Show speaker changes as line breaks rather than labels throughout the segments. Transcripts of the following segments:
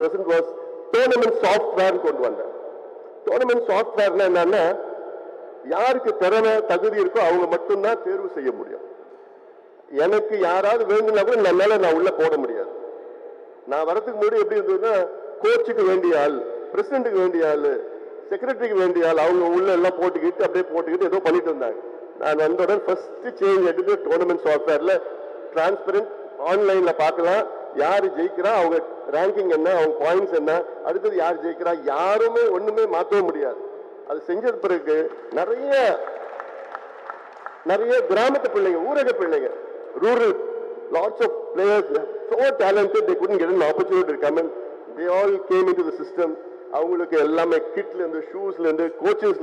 Present was tournament software கொண்டு வந்தேன் tournament சாஃப்ட்வேர்னா என்னன்னா யாருக்கு திறமை தகுதி இருக்கோ அவங்க மட்டும்தான் தேர்வு செய்ய முடியும். எனக்கு யாராவது வேணும்னா கூட என்னால நான் உள்ள போட முடியாது. நான் வரதுக்கு முன்னாடி எப்படி இருந்ததுன்னா கோச்சுக்கு வேண்டிய ஆள் பிரசிடென்ட்டுக்கு வேண்டிய ஆள் செக்ரட்டரிக்கு வேண்டிய ஆள் அவங்க உள்ள எல்லாம் போட்டுக்கிட்டு அப்படியே போட்டுக்கிட்டு ஏதோ பண்ணிட்டு இருந்தாங்க. நான் வந்த உடனே ஃபர்ஸ்ட் சேஞ்ச் எடுத்து டோர்னமெண்ட் சாஃப்ட்வேர்ல டிரான்ஸ்பரண்ட் ஆன்லைன்ல பார்க்கலாம். யாரு ஜெயிக்கிறா அவங்க ரேங்கிங் என்ன அவங்க பாயிண்ட்ஸ் என்ன அடுத்தது யார் ஜெயிக்கிறா யாருமே ஒண்ணுமே மாற்றவே முடியாது. அது செஞ்சது பிறகு நிறைய நிறைய கிராமத்து பிள்ளைங்க ஊரக பிள்ளைங்க rural lots of players so talented they couldn't get an opportunity to they all came into the system அவங்களுக்கு எல்லாமே கிட்ல இருந்து ஷூஸ்ல இருந்து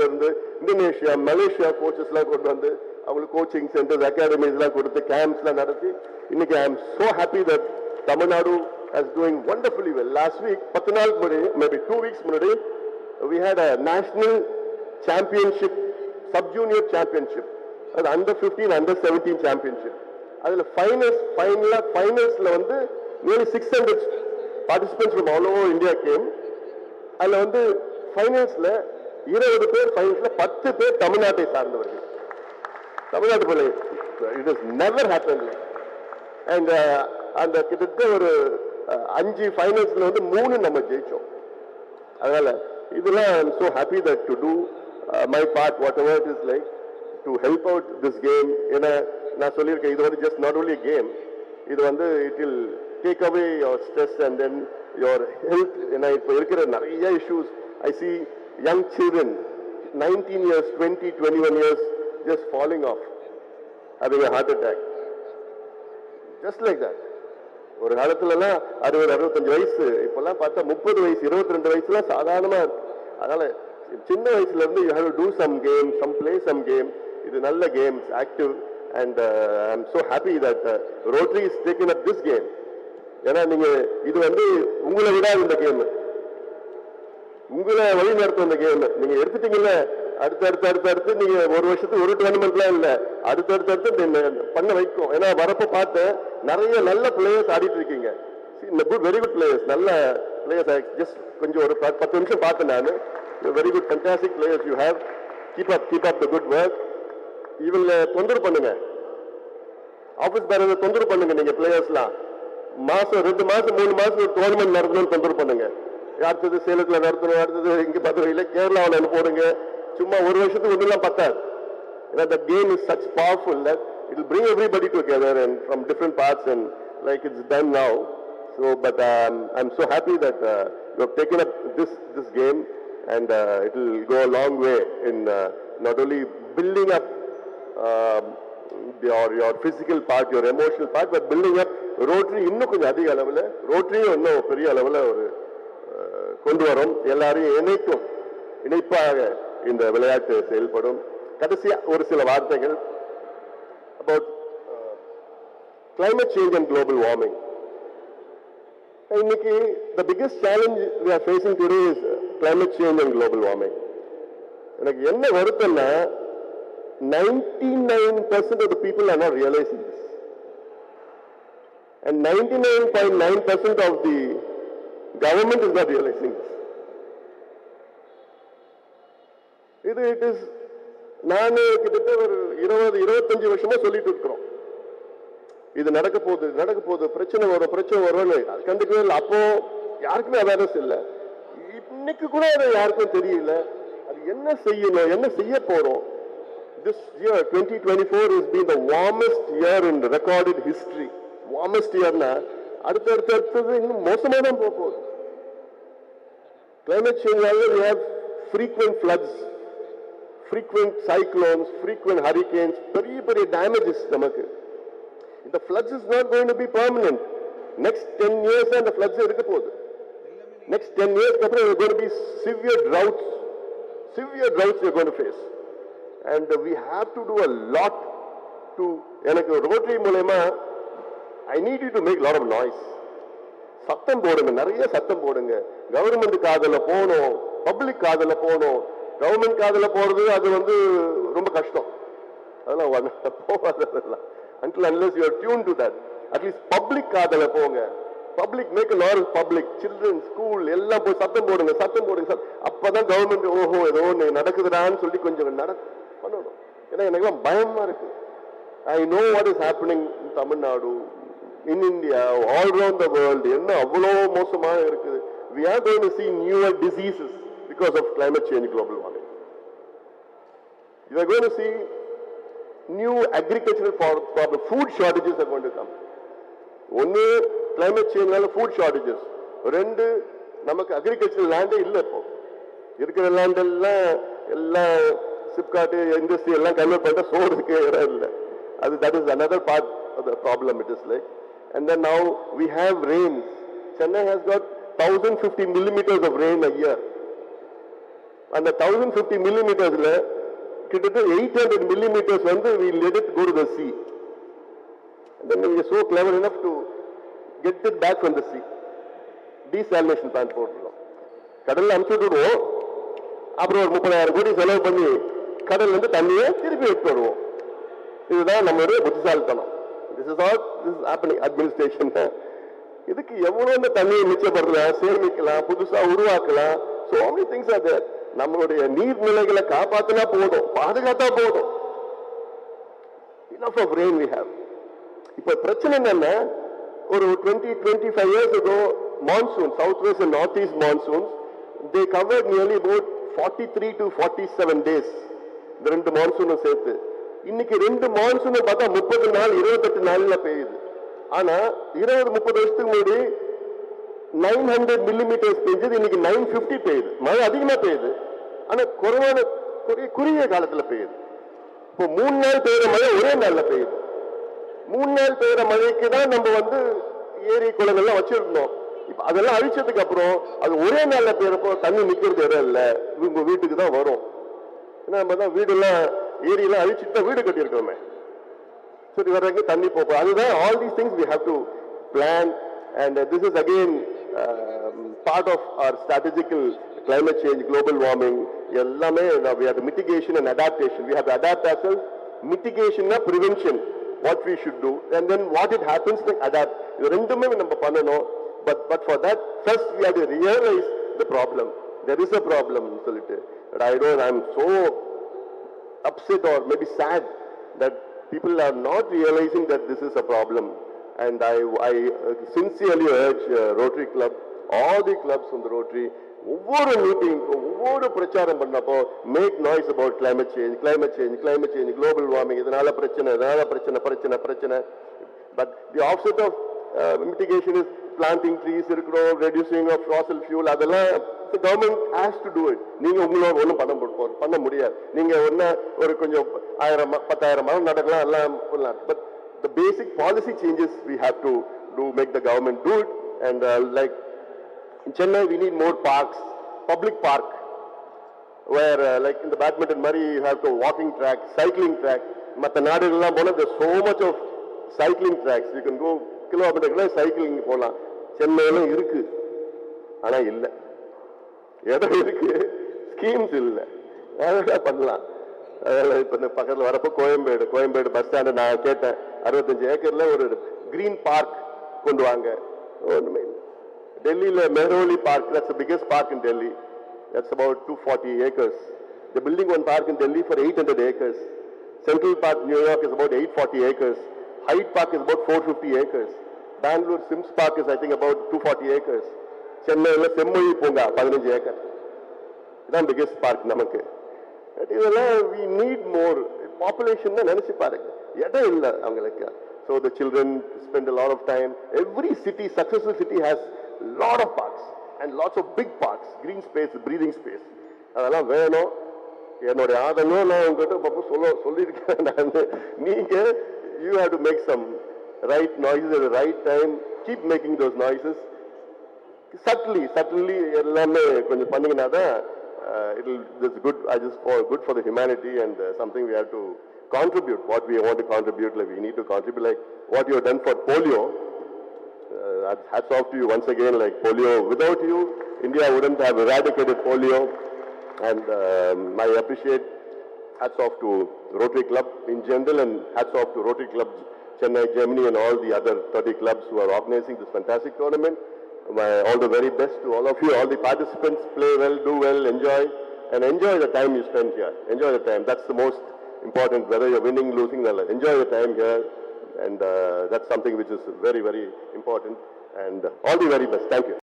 இருந்து இந்தோனேஷியா மலேசியா கோச்சஸ்லாம் கொண்டு வந்து அவங்களுக்கு கோச்சிங் சென்டர்ஸ் அகாடமிஸ்லாம் கொடுத்து கேம்ப்ஸ்லாம் நடத்தி இன்னைக்கு I am so happy that Tamil Nadu is doing wonderfully well. Last week பத்து நாளுக்கு முன்னாடி மேபி டூ வீக்ஸ் முன்னாடி we had a national championship sub junior championship. அது அண்டர் 15 அண்டர் 17 சாம்பியன்ஷிப் அதில் ஃபைனல்ஸ் ஃபைனலாக ஃபைனல்ஸில் வந்து nearly six hundred participants from அவ்வளோ இந்தியா கேம் அதில் வந்து ஃபைனல்ஸ்ல இருபது பேர் ஃபைனல்ஸில் பத்து பேர் தமிழ்நாட்டை சார்ந்தவர்கள். தமிழ்நாட்டு பிள்ளை it is never happen and அந்த கிட்டத்தட்ட ஒரு அஞ்சு ஃபைனல்ஸ்ல வந்து மூணு நம்ம ஜெயிச்சோம். அதனால இதெல்லாம் I am so happy that to do my part whatever it is like to help out this game ஏன்னா நான் சொல்லியிருக்கேன் இது வந்து ஜஸ்ட் நாட் ஓன்லி கேம் இது வந்து it will take away your stress and then your health ஏன்னா இப்போ இருக்கிற நிறைய issues I see young children nineteen years twenty twenty one years just following of having a heart attack. Just like that. ஒரு காலத்துலலாம் அறுபது அறுபத்தஞ்சு வயசு. இப்பெல்லாம் பார்த்தா முப்பது வயசு இருபத்தி ரெண்டு வயசுலாம் சாதாரணமா இருக்கு. அதனால சின்ன வயசுல இருந்து you have to some game some play some game இது நல்ல games active and I am so happy that Rotary is taken up this game ஏன்னா நீங்க இது வந்து உங்களை விட இந்த கேம் உங்களை வழி நடத்தும் இந்த கேம் நீங்க எடுத்துட்டீங்கல்ல அடுத்து அடுத்து அடுத்து அடுத்து நீங்க ஒரு வருஷத்துக்கு ஒரு டோர்னமெண்ட்லாம் இல்லை. அடுத்து அடுத்து அடுத்து பண்ண வைக்கும். ஏன்னா வரப்ப பார்த்தேன் நிறைய நல்ல பிளேயர்ஸ் ஆடிட்டு இருக்கீங்க. குட் வெரி குட் பிளேயர்ஸ் நல்ல பிளேயர்ஸ் ஜஸ்ட் கொஞ்சம் ஒரு பத்து பத்து நிமிஷம் பார்த்தேன் நான். Very good fantastic players you have keep up keep up the good work இவங்களை தொந்தரவு பண்ணுங்க. ஆஃபீஸ் பேரங்க தொந்தரவு பண்ணுங்க நீங்க பிளேயர்ஸ்லாம் மாசம் ரெண்டு மாசம் மூணு மாசம் ஒரு டோர்னமெண்ட் நடத்தணும்னு தொந்தரவு பண்ணுங்க. அடுத்தது சேலத்துல நடத்தணும் அடுத்தது இங்க மதுரையில கேரளாவில் ஒன்று சும்மா ஒரு வருஷத்துக்கு ஒன்றுலாம் பத்தாது. ஏன்னா the game is such powerful that it will bring everybody together and from different parts and like it's done now. So, but um, I'm so happy that uh, you have taken up this this game and uh, it will go a long way in uh, not only building up um, your your physical part, your emotional part, but building up Rotary இன்னும் கொஞ்சம் அதிக அளவில் ரோட்ரியும் இன்னும் பெரிய அளவில் ஒரு கொண்டு வரும் எல்லாரையும் இணைக்கும் இணைப்பாக இந்த விளையாட்டு செயல்படும் கடைசியாக ஒரு சில வார்த்தைகள் about uh, climate change and global warming இன்னைக்கு the biggest challenge we are facing today is uh, climate change and global warming எனக்கு என்ன வருத்தம்னா 99% of the people are not realizing this and 99.9% of the government is not realizing this இது it is நான் கிட்டத்தட்ட ஒரு இருபது இருபத்தஞ்சு வருஷமா சொல்லிட்டு இருக்கிறோம். இது நடக்க போகுது நடக்க போகுது பிரச்சனை வரும் பிரச்சனை வரும்னு. அது கண்டுக்கவே இல்லை. அப்போ யாருக்குமே அவேர்னஸ் இல்லை. இன்னைக்கு கூட அது யாருக்கும் தெரியல. அது என்ன செய்யணும் என்ன செய்ய போறோம்? This year 2024 has been the warmest year in recorded history. Warmest yearனா அடுத்த அடுத்த அடுத்தது இன்னும் மோசமா தான் போக போகுது. Climate change we have frequent floods. Frequent cyclones frequent hurricanes பெரிய பெரிய டேமேஜஸ் நமக்கு இந்த floods is not going to be permanent next ten years அந்த ஃப்ளட்ஸ் இருக்க போகுது நெக்ஸ்ட் டென் இயர்ஸ்க்கு அப்புறம் gonna be severe droughts severe droughts gonna face and we have to do a lot to எனக்கு ரோட்டரி மூலயமா I need you to make lot of noise சத்தம் போடுங்க நிறைய சத்தம் போடுங்க கவர்மெண்ட் காதல போகணும் பப்ளிக் காதல போகணும் கவர்மெண்ட் காதில் போகிறது அது வந்து ரொம்ப கஷ்டம். அதெல்லாம் வ- போகாது அதெல்லாம் until unless you are tuned to that. Public காதில் போங்க. Public make normal public children school எல்லாம் போய் சத்தம் போடுங்க சத்தம் போடுங்க சத்தம். அப்பதான் கவர்மெண்ட் ஓஹோ ஏதோ ஒன்று நடக்குதுடான்னு சொல்லி கொஞ்சம் நட பண்ணணும். ஏன்னா எனக்குலாம் பயமா இருக்கு. I know what is happening Tamil Nadu in India all round the world என்ன அவ்வளோ மோசமாக இருக்குது? We are going to see newer diseases. Because of climate change global warming. You are going to see new agricultural for- problem food shortages are going to come. ஒன்னு climate சேஞ்ச்னால food shortages ரெண்டு நமக்கு agriculture லேண்டே இல்லை இப்போ. இருக்கிற லேண்டெல்லாம் எல்லாம் SIPCOT industry எல்லாம் convert பண்ணிட்டு சோறுக்கு இடம் இல்லை. அது that is another part of the problem it is like and then now we have rains Chennai has got thousand fifty millimetres of rain a year அந்த தௌசண்ட் ஃபிஃப்டி மில்லிமீட்டர்ஸ்ல கிட்டத்தட்ட எயிட் ஹண்ட்ரட் மில்லிமீட்டர்ஸ் வந்து we let it go to the sea then we are so clever enough to get it back from the sea. Desalination plant போட்டுருக்கோம். கடல்ல அனுப்பிச்சு விடுவோம். அப்புறம் ஒரு முப்பதாயிரம் கோடி செலவு பண்ணி கடல்ல இருந்து தண்ணியை திருப்பி எடுத்து வருவோம். இதுதான் நம்மளுடைய புத்திசாலித்தனம். This is all this happening administration இதுக்கு எவ்வளவு தண்ணியை மிச்சப்படுத்தலாம் சேமிக்கலாம் புதுசா உருவாக்கலாம்? So many things are there நம்மளுடைய நீர்நிலைகளை காப்பாத்தினா போதும் பாதுகாத்தா போதும். Enough of rain we have. இப்ப பிரச்சனை என்னன்னா ஒரு டுவெண்ட்டி டுவெண்ட்டி ஃபைவ் இயர்ஸ் இதோ monsoon south west and north east monsoon they covered nearly about forty three to forty seven days இந்த ரெண்டு மான்சூனும் சேர்த்து. இன்னைக்கு ரெண்டு மான்சூனை பார்த்தா முப்பது நாள் இருபத்தெட்டு நாளில் பெய்யுது. ஆனா இருபது முப்பது வருஷத்துக்கு முன்னாடி நைன் ஹண்ட்ரட் மில்லிமீட்டர்ஸ் பெய்ஞ்சது இன்னைக்கு நைன் ஃபிஃப்டி பெய்யுது. மழை அதிகமாக பெய்யுது. ஆனா குறைவான குறுகிய குறுகிய காலத்துல பெய்யுது. இப்போ மூணு நாள் பெய்யுற மழை ஒரே நாள்ல பெய்யுது. மூணு நாள் பெய்யுற மழைக்கு தான் நம்ம வந்து ஏரி குளங்கள்லாம் வச்சிருந்தோம். இப்ப அதெல்லாம் அழிச்சதுக்கு அப்புறம் அது ஒரே நாள்ல பெய்யறப்போ தண்ணி நிக்கிறது இடம் இல்லை. இவங்க வீட்டுக்கு தான் வரும். ஏன்னா நம்ம தான் வீடெல்லாம் ஏரியெல்லாம் அழிச்சிட்டு தான் வீடு கட்டியிருக்கோமே சரி வர்றங்க தண்ணி போகும் அதுதான் all these things we have to plan and this is again part of our strategical climate change global warming எல்லாமே we have mitigation and adaptation we have adapt ourselves மிட்டிகேஷன்னா prevention what we should do and then what it happens adapt இது ரெண்டுமே நம்ம பண்ணணும் but but for that first we have to realise the problem there is a problem சொல்லிட்டு I don't I am so upset or maybe sad that people are not realizing that this is a problem. And I, I uh, sincerely urge uh, Rotary Club, all the clubs from the Rotary, ஒவ்வொரு meeting ஒவ்வொரு பிரச்சாரம் பண்ணப்போ make noise about climate change climate change climate change global warming இதனால பிரச்சனை இதனால பிரச்சனை பிரச்சனை பிரச்சனை. But the offset of mitigation is planting trees இருக்கிறோம் ரெடியூசிங் ஆஃப் ஃபாசல் ஃபியூல் அதெல்லாம் government has to do it நீங்க உங்களோட ஒன்றும் பண்ண முடியும் பண்ண முடியாது. நீங்க ஒன்னு ஒரு கொஞ்சம் ஆயிரம் பத்தாயிரம் மரம் நடக்கலாம் எல்லாம் பண்ணலாம். But the basic policy changes we have to do make the government do it and like in Chennai we need more parks public park where uh, like in the badminton Murray you have walking track cycling track. மற்ற நாடுகள்லாம் போனால் there's so much of cycling tracks. You can go கிலோமீட்டர்ல cycling போகலாம். சென்னையிலும் இருக்கு. ஆனால் இல்லை. இடம் இருக்கு. ஸ்கீம்ஸ் இல்லை. அழகா பண்ணலாம். அதனால் இப்போ இந்த பக்கத்தில் வரப்போ கோயம்பேடு கோயம்பேடு பஸ் ஸ்டாண்டு நான் கேட்டேன். அறுபத்தஞ்சு ஏக்கரில் ஒரு கிரீன் பார்க் கொண்டு வாங்க. ஒன்றுமே டெல்லியில Mehrauli Park that's biggest park in Delhi that's about two forty acres the building one park in Delhi for eight hundred acres Central Park New York is about eight forty acres Hyde Park is about four fifty acres Bangalore Sims Park is I think about two forty acres சென்னையில் செம்மொழி பூங்கா பதினஞ்சு ஏக்கர் இதான் biggest park நமக்கு But இதெல்லாம் we need more population தான் நினைச்சு பாருங்க. இடம் இல்லை அவங்களுக்கு. So the children spend lot of time every city successful city has lot of parks and lots of big parks green space breathing space அதெல்லாம் வேணும். என்னுடைய ஆதங்கம் நான் உங்ககிட்ட பாப்பா சொல்ல சொல்லியிருக்கேன். நான். நீங்க you have to make some right noises at the right time keep making those noises. சட்லி சட்லி எல்லாமே கொஞ்சம் பண்ணீங்கன்னா தான் it is good I just for good for the humanity and something we have to contribute what we want to contribute like we need to contribute like what you done for polio hats off to you once again like polio without you india wouldn't have eradicated polio and um, i appreciate hats off to rotary club in general and hats off to rotary club Chennai, Germany, and all the other 30 clubs who are organizing this fantastic tournament. My, all the very best to all of you, all the participants. Play well, do well, enjoy, and enjoy the time you spend here. Enjoy the time. That's the most important. Whether you're winning, losing, enjoy the time here, and uh, that's something which is very, very important. And all the very best. Thank you.